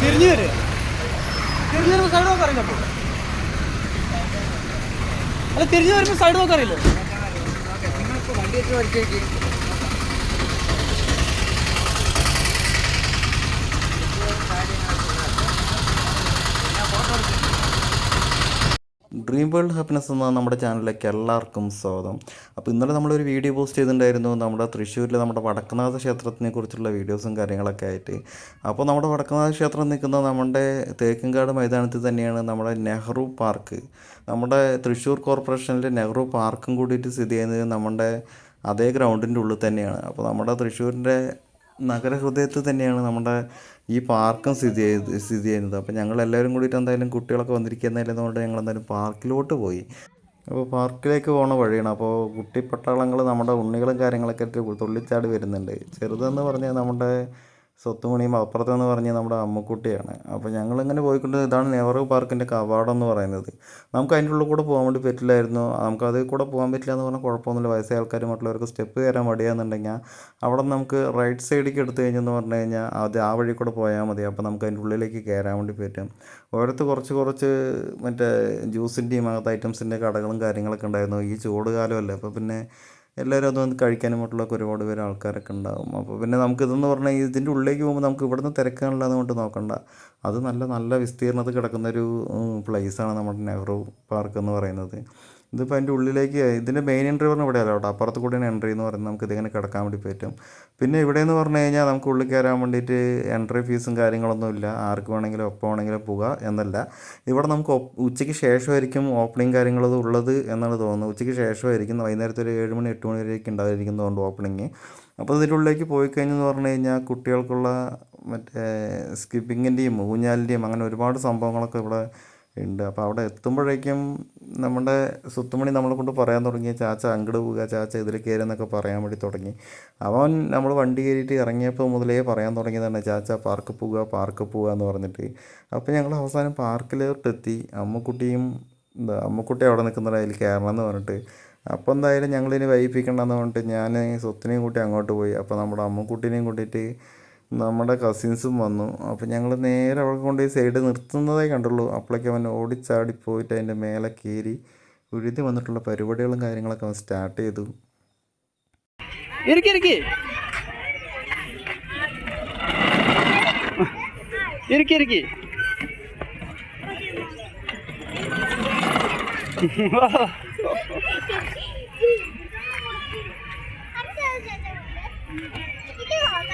തിരിഞ്ഞു വരും. തിരിഞ്ഞു വരുമ്പോൾ സൈഡ് നോക്കാൻ അറിയില്ല അല്ല തിരിഞ്ഞു വരുമ്പോൾ സൈഡ് വണ്ടി വെച്ച് പഠിച്ചേക്ക് ഡ്രീം വേൾഡ് ഹാപ്പിനെസ് എന്ന നമ്മുടെ ചാനലിലേക്ക് എല്ലാവർക്കും സ്വാഗതം. അപ്പോൾ ഇന്നലെ നമ്മളൊരു വീഡിയോ പോസ്റ്റ് ചെയ്തിട്ടുണ്ടായിരുന്നു. നമ്മുടെ തൃശ്ശൂരിലെ നമ്മുടെ വടക്കനാഥ ക്ഷേത്രത്തിനെ കുറിച്ചുള്ള വീഡിയോസും കാര്യങ്ങളൊക്കെ ആയിട്ട്. അപ്പോൾ നമ്മുടെ വടക്കനാഥ ക്ഷേത്രം നിൽക്കുന്ന നമ്മുടെ തേക്കിൻകാട് മൈതാനത്തിൽ തന്നെയാണ്. നമ്മുടെ നെഹ്റു പാർക്ക്. നമ്മുടെ തൃശ്ശൂർ കോർപ്പറേഷനിലെ നെഹ്റു പാർക്കും കൂടിയിട്ട് സ്ഥിതി ചെയ്യുന്നത് നമ്മുടെ അതേ ഗ്രൗണ്ടിന്റെ ഉള്ളിൽ തന്നെയാണ്. അപ്പോൾ നമ്മുടെ തൃശ്ശൂരിന്റെ നഗരഹൃദയത്തിൽ തന്നെയാണ് നമ്മുടെ ഈ പാർക്കും സ്ഥിതി ചെയ്ത് സ്ഥിതി ചെയ്യുന്നത്. അപ്പോൾ ഞങ്ങൾ എല്ലാവരും കൂടിയിട്ട് എന്തായാലും കുട്ടികളൊക്കെ വന്നിരിക്കുന്നതിലെന്നുകൊണ്ട് ഞങ്ങൾ എന്തായാലും പാർക്കിലോട്ട് പോയി. അപ്പോൾ പാർക്കിലേക്ക് പോകുന്ന വഴിയാണ്. അപ്പോൾ കുട്ടിപ്പട്ടാളങ്ങൾ നമ്മുടെ ഉണ്ണികളും കാര്യങ്ങളൊക്കെ തുള്ളിച്ചാടി വരുന്നുണ്ട്. ചെറുതെന്ന് പറഞ്ഞാൽ നമ്മുടെ സ്വത്തുമണിയും അപ്പുറത്തെന്ന് പറഞ്ഞാൽ നമ്മുടെ അമ്മുക്കുട്ടിയാണ്. അപ്പോൾ ഞങ്ങളിങ്ങനെ പോയിക്കൊണ്ട് ഇതാണ് നെഹ്റു പാർക്കിന്റെ കവാടം എന്ന് പറയുന്നത്. നമുക്ക് അതിന്റെ ഉള്ളിൽ കൂടെ പോകാൻ വേണ്ടി പറ്റില്ലായിരുന്നു. നമുക്ക് അതിൽ കൂടെ പോകാൻ പറ്റില്ല എന്ന് പറഞ്ഞാൽ കുഴപ്പമൊന്നുമില്ല. വയസ്സായ ആൾക്കാർ മറ്റുള്ളവർക്ക് സ്റ്റെപ്പ് കയറാൻ മടിയാന്നുണ്ടെങ്കിൽ അവിടെ നമുക്ക് റൈറ്റ് സൈഡിലേക്ക് എടുത്തു കഴിഞ്ഞെന്ന് പറഞ്ഞു കഴിഞ്ഞാൽ അത് ആ വഴി കൂടെ പോയാൽ മതി. അപ്പോൾ നമുക്ക് അതിന്റെ ഉള്ളിലേക്ക് കയറാൻ വേണ്ടി പറ്റും. ഓരോരുത്തർ കുറച്ച് കുറച്ച് മറ്റേ ജ്യൂസിന്റെയും അങ്ങനത്തെ ഐറ്റംസിന്റെ കടകളും കാര്യങ്ങളൊക്കെ ഉണ്ടായിരുന്നു. ഈ ചൂട് കാലമല്ലേ. അപ്പോൾ പിന്നെ എല്ലാവരും അത് വന്ന് കഴിക്കാനും മറ്റുള്ളതൊക്കെ ഒരുപാട് പേര് ആൾക്കാരൊക്കെ ഉണ്ടാകും അപ്പോൾ പിന്നെ നമുക്ക് ഇതെന്ന് പറഞ്ഞാൽ ഇതിന്റെ ഉള്ളിലേക്ക് പോകുമ്പോൾ നമുക്ക് ഇവിടുന്ന് തിരക്കാനുള്ളത് കൊണ്ട് നോക്കണ്ട. അത് നല്ല നല്ല വിസ്തീർണത്തിൽ കിടക്കുന്നൊരു പ്ലേസാണ് നമ്മുടെ നെഹ്റു പാർക്ക് എന്ന് പറയുന്നത്. ഇതിപ്പോൾ അതിന്റെ ഉള്ളിലേക്ക് ഇതിന്റെ മെയിൻ എൻട്രി പറഞ്ഞാൽ ഇവിടെയല്ല കേട്ടോ. അപ്പുറത്ത് കൂടിയാണ് എൻട്രി എന്ന് പറയുന്നത്. നമുക്ക് ഇതിങ്ങനെ കിടക്കാൻ വേണ്ടി പറ്റും. പിന്നെ ഇവിടെ എന്ന് പറഞ്ഞു കഴിഞ്ഞാൽ നമുക്ക് ഉള്ളിൽ കയറാൻ വേണ്ടിയിട്ട് എൻട്രി ഫീസും കാര്യങ്ങളൊന്നും ഇല്ല. ആർക്ക് വേണമെങ്കിലും ഒപ്പം വേണമെങ്കിലും പോവുക എന്നല്ല. ഇവിടെ നമുക്ക് ഉച്ചയ്ക്ക് ശേഷമായിരിക്കും ഓപ്പണിങ് കാര്യങ്ങളത് ഉള്ളത് എന്നാണ് തോന്നുന്നത്. ഉച്ചയ്ക്ക് ശേഷമായിരിക്കും. വൈകുന്നേരത്തെ ഒരു ഏഴ് മണി എട്ട് മണി വരെയൊക്കെ ഉണ്ടായിരിക്കുന്നതുകൊണ്ട് ഓപ്പണിങ് അപ്പോൾ ഇതിന്റെ ഉള്ളിലേക്ക് പോയി കഴിഞ്ഞെന്ന് പറഞ്ഞു കഴിഞ്ഞാൽ കുട്ടികൾക്കുള്ള മറ്റേ സ്കിപ്പിങ്ങിന്റെയും ഊഞ്ഞാലിന്റെയും അങ്ങനെ ഒരുപാട് സംഭവങ്ങളൊക്കെ ഇവിടെ ഉണ്ട്. അപ്പോൾ അവിടെ എത്തുമ്പോഴേക്കും നമ്മുടെ സുത്തുമണി നമ്മളെ കൊണ്ട് പറയാൻ തുടങ്ങി ചാച്ച അങ്ങട് പോവുക ചാച്ച ഇതിൽ കയറുന്നൊക്കെ പറയാൻ വേണ്ടി തുടങ്ങി. അവൻ നമ്മൾ വണ്ടി കയറിയിട്ട് ഇറങ്ങിയപ്പോൾ മുതലേ പറയാൻ തുടങ്ങിയതാണ് ചാച്ച പാർക്ക് പോവുക പാർക്ക് പോവുക എന്ന് പറഞ്ഞിട്ട്. അപ്പോൾ ഞങ്ങൾ അവസാനം പാർക്കിലോട്ടെത്തി. അമ്മക്കുട്ടിയും എന്താ അമ്മക്കുട്ടി അവിടെ നിൽക്കുന്നതിൽ കയറണം എന്ന് പറഞ്ഞിട്ട് അപ്പോൾ എന്തായാലും ഞങ്ങളിനി വൈകിപ്പിക്കണ്ടെന്ന് പറഞ്ഞിട്ട് ഞാൻ സ്വത്തിനെയും കൂട്ടി അങ്ങോട്ട് പോയി. അപ്പോൾ നമ്മുടെ അമ്മക്കുട്ടീനെയും കൂട്ടിയിട്ട് നമ്മുടെ കസിൻസും വന്നു. അപ്പോൾ ഞങ്ങൾ നേരെ അവിടെ കൊണ്ടുപോയി സൈഡ് നിർത്തുന്നതേ കണ്ടുള്ളൂ. അപ്പോഴേക്കും അവൻ ഓടിച്ചാടി പോയിട്ട് അതിന്റെ മേലെ കയറി ഉഴുതി വന്നിട്ടുള്ള പരിപാടികളും കാര്യങ്ങളൊക്കെ അവൻ സ്റ്റാർട്ട് ചെയ്തു. ഇരിക്കി ഇരിക്കി. ഇരിക്കി ഇരിക്കി. വാ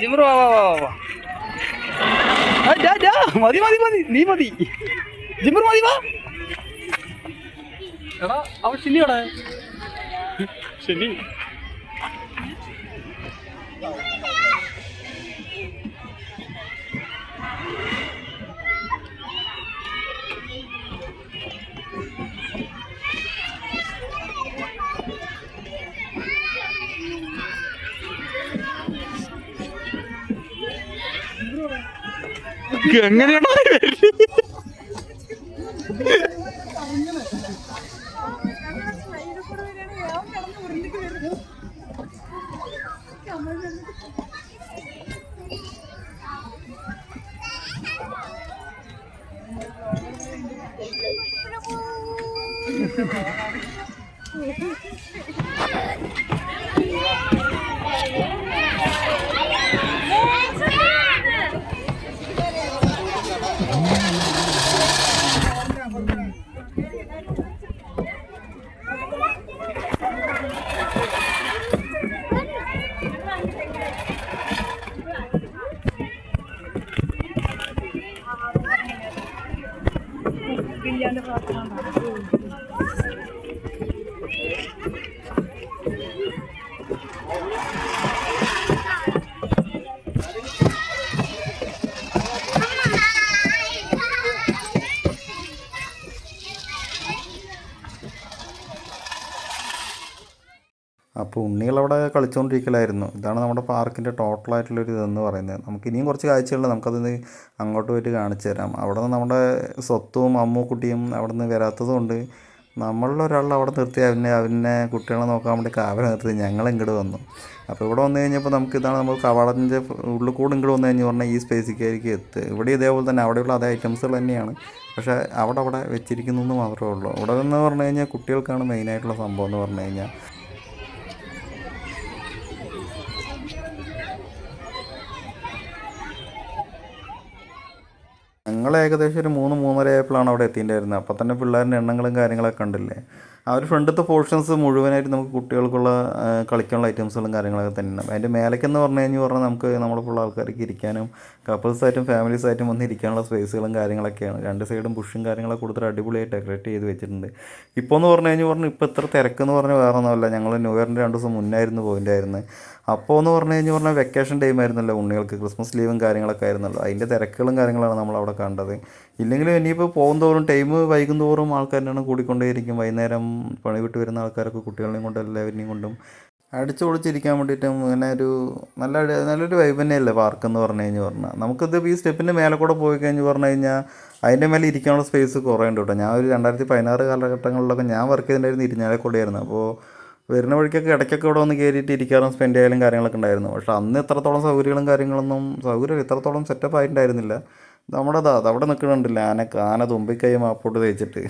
വാ വാ വാ വാ. മതി മതി മതി നീ മതി. ജിമ്രു മതി വാ. എടാ അവൻ ശനിയോടെ ശനി എങ്ങനെയാണോ Aku. അപ്പോൾ ഉണ്ണികളവിടെ കളിച്ചുകൊണ്ടിരിക്കലായിരുന്നു. ഇതാണ് നമ്മുടെ പാർക്കിന്റെ ടോട്ടലായിട്ടുള്ളൊരു ഇതെന്ന് പറയുന്നത്. നമുക്ക് ഇനിയും കുറച്ച് കാഴ്ചകളുണ്ട്. നമുക്കതിന് അങ്ങോട്ട് പോയിട്ട് കാണിച്ചു തരാം. അവിടെ നിന്ന് നമ്മുടെ സ്വത്തും അമ്മൂക്കുട്ടിയും അവിടെ നിന്ന് വരാത്തതുകൊണ്ട് നമ്മളിലൊരാൾ അവിടെ നിർത്തി. അവനെ അവനെ കുട്ടികളെ നോക്കാൻ വേണ്ടി കാവൽ നിർത്തി. ഞങ്ങൾ ഇങ്ങോട്ട് വന്നു. അപ്പോൾ ഇവിടെ വന്നു കഴിഞ്ഞപ്പോൾ നമുക്ക് ഇതാണ് നമ്മൾ കവാടത്തിന്റെ ഉള്ളിൽ കൂടെ ഇങ്ങോട്ട് വന്നു കഴിഞ്ഞ് പറഞ്ഞാൽ ഈ സ്പേസിലേക്ക് എത്തുക. ഇവിടെ ഇതേപോലെ തന്നെ അവിടെയുള്ള അതേ ഐറ്റംസുകൾ തന്നെയാണ്. പക്ഷേ അവിടെ അവിടെ വെച്ചിരിക്കുന്നു മാത്രമേ ഉള്ളൂ. ഇവിടെ എന്ന് പറഞ്ഞു കഴിഞ്ഞാൽ കുട്ടികൾക്കാണ് മെയിനായിട്ടുള്ള സംഭവം എന്ന് പറഞ്ഞു കഴിഞ്ഞാൽ. ഞങ്ങൾ ഏകദേശം ഒരു മൂന്ന് മൂന്നര ആയപ്പോഴാണ് അവിടെ എത്തിയിട്ടുണ്ടായിരുന്നത്. അപ്പോൾ തന്നെ പിള്ളേരുടെ എണ്ണങ്ങളും കാര്യങ്ങളൊക്കെ കണ്ടില്ലേ? ആ ഒരു ഫ്രണ്ടത്തെ പോർഷൻസ് മുഴുവനായിട്ട് നമുക്ക് കുട്ടികൾക്കുള്ള കളിക്കാനുള്ള ഐറ്റംസുകളും കാര്യങ്ങളൊക്കെ തന്നെയാണ്. അതിന്റെ മേലേക്കെന്ന് പറഞ്ഞു കഴിഞ്ഞാൽ പറഞ്ഞാൽ നമുക്ക് നമ്മളെ ഫുൾ ആൾക്കാർക്ക് ഇരിക്കാനും കപ്പിൾസായിട്ടും ഫാമിലീസായിട്ടും വന്ന് ഇരിക്കാനുള്ള സ്പേസുകളും കാര്യങ്ങളൊക്കെയാണ്. രണ്ട് സൈഡും പുഷും കാര്യങ്ങളൊക്കെ കൊടുത്തിട്ട് അടിപൊളിയായിട്ട് ഡെക്കറേറ്റ് ചെയ്ത് വെച്ചിട്ടുണ്ട്. ഇപ്പോൾ എന്ന് പറഞ്ഞു കഴിഞ്ഞാൽ പറഞ്ഞു ഇപ്പോൾ ഇത്ര തിരക്കെന്ന് പറഞ്ഞാൽ വേറെ ഒന്നുമല്ല ഞങ്ങൾ ന്യൂ ഇയറിന്റെ രണ്ട് ദിവസം മുന്നായിരുന്നു പോയിന്റായിരുന്നു അപ്പോൾ എന്ന് പറഞ്ഞു കഴിഞ്ഞാൽ പറഞ്ഞാൽ വെക്കേഷൻ ടൈം ആയിരുന്നല്ലോ ഉണ്ണികൾക്ക്. ക്രിസ്മസ് ലീവും കാര്യങ്ങളൊക്കെ ആയിരുന്നല്ലോ. അതിന്റെ തിരക്കുകളും കാര്യങ്ങളാണ് നമ്മൾ അവിടെ കണ്ടത്. ഇല്ലെങ്കിലും ഇനിയിപ്പോൾ പോകും തോറും ടൈം വൈകുന്തോറും ആൾക്കാരാണ് കൂടിക്കൊണ്ടേയിരിക്കും. വൈകുന്നേരം പണി വിട്ട് വരുന്ന ആൾക്കാരൊക്കെ കുട്ടികളെയും കൊണ്ടും എല്ലാവരെയും കൊണ്ടും അടിച്ചു പൊളിച്ചിരിക്കാൻ വേണ്ടിയിട്ടും ഇങ്ങനെ ഒരു നല്ല നല്ലൊരു വൈബ് തന്നെയല്ലേ പാർക്ക് എന്ന് പറഞ്ഞു കഴിഞ്ഞ് പറഞ്ഞാൽ നമുക്കിത് ഈ സ്റ്റെപ്പിന്റെ മേലെ കൂടെ പോയി കഴിഞ്ഞ് പറഞ്ഞു കഴിഞ്ഞാൽ അതിന്റെ മേലെ ഇരിക്കാനുള്ള സ്പേസ് കുറേ ഉണ്ട് കേട്ടോ. ഞാൻ ഒരു രണ്ടായിരത്തി പതിനാറ് കാലഘട്ടങ്ങളിലൊക്കെ ഞാൻ വർക്ക് ചെയ്തിട്ടുണ്ടായിരുന്നു ഇരിഞ്ഞാലക്കുടിയായിരുന്നു അപ്പോൾ വരുന്ന വഴിക്കൊക്കെ ഇടയ്ക്കൊക്കെ ഇവിടെ വന്ന് കയറിയിട്ട് ഇരിക്കാറും സ്പെൻഡ് ചെയ്യാനും കാര്യങ്ങളൊക്കെ ഉണ്ടായിരുന്നു. പക്ഷേ അന്ന് ഇത്രത്തോളം സൗകര്യങ്ങളും കാര്യങ്ങളൊന്നും സൗകര്യം ഇത്രത്തോളം സെറ്റപ്പ് ആയിട്ടുണ്ടായിരുന്നില്ല. നമ്മുടെ അതാ അവിടെ നിൽക്കണുണ്ടല്ലോ ആന ആന തുമ്പിക്കൈ മാപ്പോട്ട് തേച്ചിട്ട്.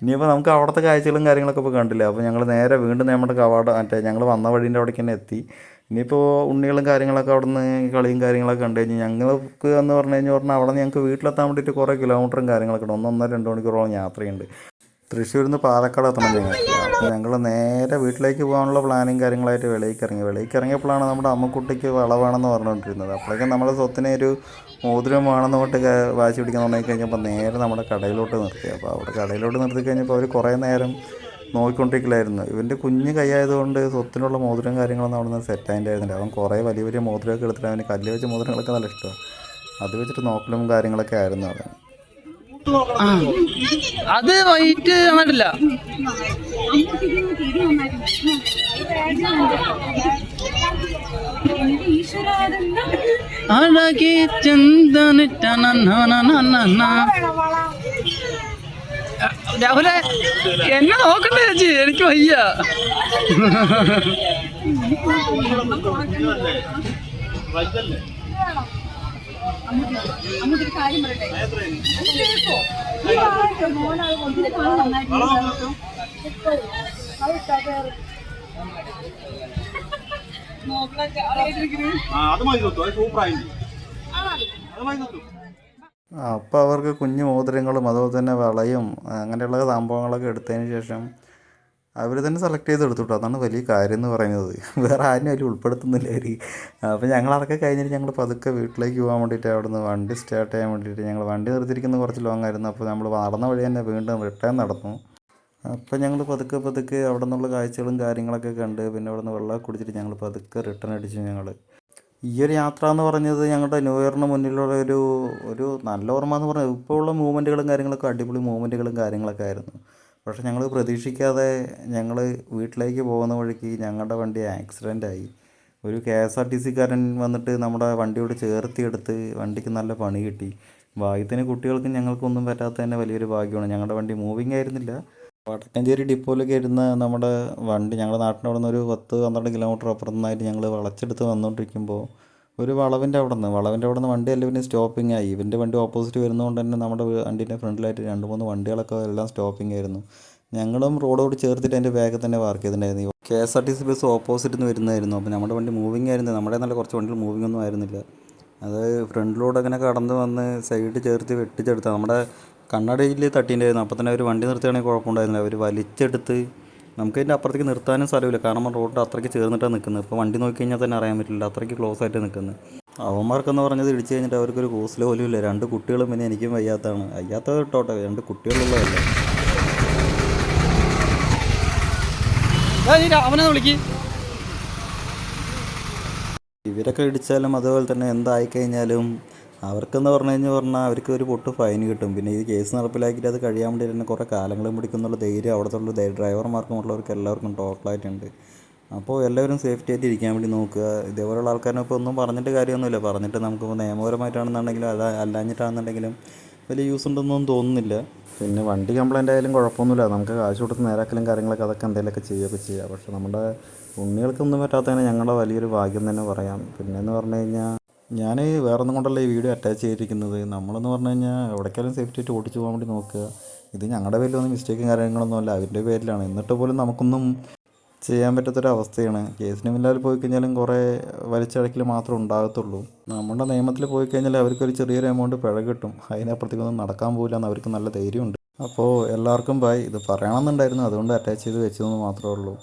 ഇനിയിപ്പോൾ നമുക്ക് അവിടുത്തെ കാഴ്ചകളും കാര്യങ്ങളൊക്കെ ഇപ്പോൾ കണ്ടില്ല അപ്പോൾ ഞങ്ങൾ നേരെ വീണ്ടും നമ്മുടെ കവാട മറ്റേ ഞങ്ങൾ വന്ന വഴീന്റെ അവിടേക്ക് തന്നെ എത്തി. ഇനിയിപ്പോൾ ഉണ്ണികളും കാര്യങ്ങളൊക്കെ അവിടെ നിന്ന് കളിയും കാര്യങ്ങളൊക്കെ കണ്ടു കഴിഞ്ഞാൽ ഞങ്ങൾക്ക് എന്ന് പറഞ്ഞു കഴിഞ്ഞാൽ പറഞ്ഞാൽ അവിടെ ഞങ്ങൾക്ക് വീട്ടിലെത്താൻ വേണ്ടിയിട്ട് കുറേ കിലോമീറ്ററും കാര്യങ്ങളൊക്കെ ഉണ്ട്. ഒന്നൊന്നര രണ്ട് മണിക്കൂറോളം യാത്രയുണ്ട്. തൃശ്ശൂരിൽ നിന്ന് പാലക്കാട് എത്തണം ഞങ്ങൾക്ക് ഞങ്ങൾ നേരെ വീട്ടിലേക്ക് പോകാനുള്ള പ്ലാനിങ് കാര്യങ്ങളായിട്ട് വെളിയിലേക്ക് ഇറങ്ങി. വെളിയിലേക്ക് ഇറങ്ങിയപ്പോഴാണ് നമ്മുടെ അമ്മക്കുട്ടിക്ക് വളവാണെന്ന് പറഞ്ഞുകൊണ്ടിരുന്നത്. അപ്പോഴേക്കും നമ്മൾ സ്വത്തിനെ ഒരു മോതിരം വേണമെന്ന് കൊണ്ട് വാശി പിടിക്കാൻ തുടങ്ങി കഴിഞ്ഞപ്പോൾ നേരെ നമ്മുടെ കടയിലോട്ട് നിർത്തി. അപ്പോൾ അവിടെ കടയിലോട്ട് നിർത്തി കഴിഞ്ഞപ്പോൾ അവർ കുറേ നേരം നോക്കിക്കൊണ്ടിരിക്കലായിരുന്നു. ഇവന്റെ കുഞ്ഞ് കൈയായതുകൊണ്ട് സ്വത്തിനുള്ള മോതിരം കാര്യങ്ങളൊന്നും അവിടെ നിന്ന് സെറ്റ് ആയിട്ടുണ്ടായിരുന്നില്ല അവൻ കുറേ വലിയ വലിയ മോതിരമൊക്കെ എടുത്തിട്ട് അവന് കല്ല് വെച്ച മോതിരങ്ങളൊക്കെ നല്ല ഇഷ്ടമാണ്. അത് വെച്ചിട്ട് നോക്കലും കാര്യങ്ങളൊക്കെ ആയിരുന്നു അവൻ. അത് വൈറ്റ് വന്നിട്ടില്ല അഴകി ചന്ദനിട്ട രാഹുലെ എന്നെ നോക്കണ്ട ചേച്ചി എനിക്ക് വയ്യ അമ്മൊരു കാര്യം പറയട്ടെ? അപ്പോൾ അവർക്ക് കുഞ്ഞു മോതിരങ്ങളും അതുപോലെ തന്നെ വളയും അങ്ങനെയുള്ള സംഭവങ്ങളൊക്കെ എടുത്തതിന് ശേഷം അവർ തന്നെ സെലക്ട് ചെയ്ത് കേട്ടോ അതാണ് വലിയ കാര്യം എന്ന് പറയുന്നത്. വേറെ ആരും അതിൽ ഉൾപ്പെടുത്തുന്നില്ല അവർ അപ്പോൾ ഞങ്ങൾ അതൊക്കെ കഴിഞ്ഞിട്ട് ഞങ്ങൾ പതുക്കെ വീട്ടിലേക്ക് പോകാൻ വേണ്ടിയിട്ട് അവിടെ നിന്ന് വണ്ടി സ്റ്റാർട്ട് ചെയ്യാൻ വേണ്ടിയിട്ട് ഞങ്ങൾ വണ്ടി നിർത്തിയിരിക്കുന്ന കുറച്ച് ലോങ്ങായിരുന്നു അപ്പോൾ നമ്മൾ നടന്ന വഴി തന്നെ വീണ്ടും റിട്ടേൺ നടന്നു. അപ്പോൾ ഞങ്ങൾ പതുക്കെ പതുക്കെ അവിടെ നിന്നുള്ള കാഴ്ചകളും കാര്യങ്ങളൊക്കെ കണ്ട് പിന്നെ അവിടെ നിന്ന് വെള്ളമൊക്കെ കുടിച്ചിട്ട് ഞങ്ങൾ പതുക്കെ റിട്ടേൺ അടിച്ചു ഞങ്ങൾ. ഈ ഒരു യാത്ര എന്ന് പറഞ്ഞത് ഞങ്ങളുടെ ന്യൂ ഇയറിന് മുന്നിലുള്ള ഒരു ഒരു നല്ല ഓർമ്മ എന്ന് പറഞ്ഞാൽ ഇപ്പോൾ ഉള്ള മൂവ്മെന്റുകളും കാര്യങ്ങളൊക്കെ അടിപൊളി മൂവ്മെന്റുകളും കാര്യങ്ങളൊക്കെ ആയിരുന്നു. പക്ഷേ ഞങ്ങൾ പ്രതീക്ഷിക്കാതെ ഞങ്ങൾ വീട്ടിലേക്ക് പോകുന്ന വഴിക്ക് ഞങ്ങളുടെ വണ്ടി ആക്സിഡന്റ് ആയി. ഒരു കെ എസ് ആർ ടി സിക്കാരൻ വന്നിട്ട് നമ്മുടെ വണ്ടിയോട് ചേർത്തിയെടുത്ത് വണ്ടിക്ക് നല്ല പണി കിട്ടി. ഭാഗ്യത്തിന് കുട്ടികൾക്കും ഞങ്ങൾക്കൊന്നും പറ്റാത്ത തന്നെ വലിയൊരു ഭാഗ്യമാണ്. ഞങ്ങളുടെ വണ്ടി മൂവിങ് ആയിരുന്നില്ല. വടക്കഞ്ചേരി ഡിപ്പോയിലേക്ക് വരുന്ന നമ്മുടെ വണ്ടി ഞങ്ങളുടെ നാട്ടിന്റെ അവിടെ നിന്ന് ഒരു പത്ത് പന്ത്രണ്ട് കിലോമീറ്റർ അപ്പുറത്തുനിന്നായിട്ട് ഞങ്ങൾ വളച്ചെടുത്ത് വന്നുകൊണ്ടിരിക്കുമ്പോൾ ഒരു വളവിന്റെ അവിടെ നിന്ന് വളവിന്റെ അവിടെ നിന്ന് വണ്ടി പിന്നെ സ്റ്റോപ്പിംഗ് ആയി. ഇവന്റെ വണ്ടി ഓപ്പോസിറ്റ് വരുന്നതുകൊണ്ട് തന്നെ നമ്മുടെ വണ്ടീന്റെ ഫ്രണ്ടിലായിട്ട് രണ്ട് മൂന്ന് വണ്ടികളൊക്കെ എല്ലാം സ്റ്റോപ്പിംഗ് ആയിരുന്നു. ഞങ്ങളും റോഡോട് ചേർത്തിട്ട് അതിന്റെ ബാഗിൽ തന്നെ പാർക്ക് ചെയ്തിട്ടുണ്ടായിരുന്നു. K S R T C bus opposite നിന്ന് വരുന്നതായിരുന്നു. അപ്പോൾ നമ്മുടെ വണ്ടി മൂവിങ് ആയിരുന്നു. നമ്മുടെ നല്ല കുറച്ച് വണ്ടികൾ മൂവിങ് ഒന്നും ആയിരുന്നില്ല. അത് ഫ്രണ്ടിലൂടെ അങ്ങനെ കടന്ന് വന്ന് സൈഡ് ചേർത്ത് വെട്ടിച്ചെടുത്ത നമ്മുടെ കണ്ണടയിൽ തട്ടിയിട്ടുണ്ടായിരുന്നു അപ്പോൾ തന്നെ അവർ വണ്ടി നിർത്തുകയാണെങ്കിൽ കുഴപ്പമുണ്ടായിരുന്നില്ല. അവർ വലിച്ചെടുത്ത് നമുക്ക് അതിന്റെ അപ്പുറത്തേക്ക് നിർത്താനും സ്ഥലമില്ല. കാരണം റോഡ് അത്രയ്ക്ക് ചേർന്നിട്ടാണ് നിൽക്കുന്നത് ഇപ്പോൾ വണ്ടി നോക്കി കഴിഞ്ഞാൽ തന്നെ അറിയാൻ പറ്റില്ല. അത്രയ്ക്ക് ക്ലോസ് ആയിട്ട് നിൽക്കുന്നത് അവന്മാർക്കെന്ന് പറഞ്ഞത് ഇടിച്ച് കഴിഞ്ഞിട്ട് അവർക്കൊരു കൂസൽ പോലും ഇല്ല. രണ്ട് കുട്ടികളും പിന്നെ എനിക്കും വയ്യാത്തതാണ്. വയ്യാത്ത കേട്ടോട്ടെ രണ്ട് കുട്ടികളുള്ളതല്ല അവനെ വിളിക്ക്. ഇവരൊക്കെ ഇടിച്ചാലും അതുപോലെ തന്നെ എന്തായി കഴിഞ്ഞാലും അവർക്കെന്ന് പറഞ്ഞു കഴിഞ്ഞാൽ പറഞ്ഞാൽ അവർക്ക് ഒരു പൊട്ട് ഫൈൻ കിട്ടും. പിന്നെ ഈ കേസ് നടപ്പിലാക്കിയിട്ട് അത് കഴിയാൻ വേണ്ടി തന്നെ കുറേ കാലങ്ങളും പിടിക്കുന്നുള്ള ധൈര്യം അവിടുത്തെ ഉള്ള ഡ്രൈവർമാർക്കും ഉള്ളവർക്ക് എല്ലാവർക്കും ടോട്ടലായിട്ടുണ്ട്. അപ്പോൾ എല്ലാവരും സേഫ്റ്റി ആയിട്ട് ഇരിക്കാൻ വേണ്ടി നോക്കുക. ഇതേപോലെയുള്ള ആൾക്കാരെ ഇപ്പോൾ ഒന്നും പറഞ്ഞിട്ട് കാര്യമൊന്നുമില്ല. പറഞ്ഞിട്ട് നമുക്കിപ്പോൾ നിയമപരമായിട്ടാണെന്നുണ്ടെങ്കിലും അല്ല അല്ലാഞ്ഞിട്ടാണെന്നുണ്ടെങ്കിലും വലിയ യൂസ് ഉണ്ടെന്നൊന്നും തോന്നുന്നില്ല. പിന്നെ വണ്ടി കംപ്ലൈന്റ് ആയാലും കുഴപ്പമൊന്നുമില്ല. നമുക്ക് കാശ് കൊടുത്ത് നേരാക്കലും കാര്യങ്ങളൊക്കെ അതൊക്കെ എന്തെങ്കിലുമൊക്കെ ചെയ്യുകയൊക്കെ ചെയ്യുക പക്ഷേ നമ്മുടെ ഉണ്ണികൾക്കൊന്നും പറ്റാത്തതിന് ഞങ്ങളുടെ വലിയൊരു ഭാഗ്യം തന്നെ പറയാം. പിന്നെയെന്ന് പറഞ്ഞു കഴിഞ്ഞാൽ ഞാൻ വേറൊന്നും കൊണ്ടല്ല ഈ വീഡിയോ അറ്റാച്ച് ചെയ്തിരിക്കുന്നത്. നമ്മളെന്ന് പറഞ്ഞു കഴിഞ്ഞാൽ എവിടേക്കാലും സേഫ്റ്റി ആയിട്ട് ഓടിച്ചു പോകാൻ വേണ്ടി നോക്കുക. ഇത് ഞങ്ങളുടെ പേരിലൊന്നും മിസ്റ്റേക്കും കാര്യങ്ങളൊന്നും അല്ല. അവരുടെ പേരിലാണ്. എന്നിട്ട് പോലും നമുക്കൊന്നും ചെയ്യാൻ പറ്റാത്തൊരവസ്ഥയാണ് കേസിന് മുന്നിൽ പോയി കഴിഞ്ഞാലും കുറേ വലിച്ചടക്കിൽ മാത്രമേ ഉണ്ടാകത്തുള്ളൂ. നമ്മുടെ നിയമത്തിൽ പോയി കഴിഞ്ഞാൽ അവർക്കൊരു ചെറിയൊരു എമൗണ്ട് പിഴ കിട്ടും. അതിനപ്പുറത്തേക്കൊന്നും നടക്കാൻ പോകില്ല എന്ന് അവർക്ക് നല്ല ധൈര്യമുണ്ട്. അപ്പോൾ എല്ലാവർക്കും ബൈ ഇത് പറയണമെന്നുണ്ടായിരുന്നു. അതുകൊണ്ട് അറ്റാച്ച് ചെയ്ത് വെച്ചതെന്ന് മാത്രമേ ഉള്ളൂ.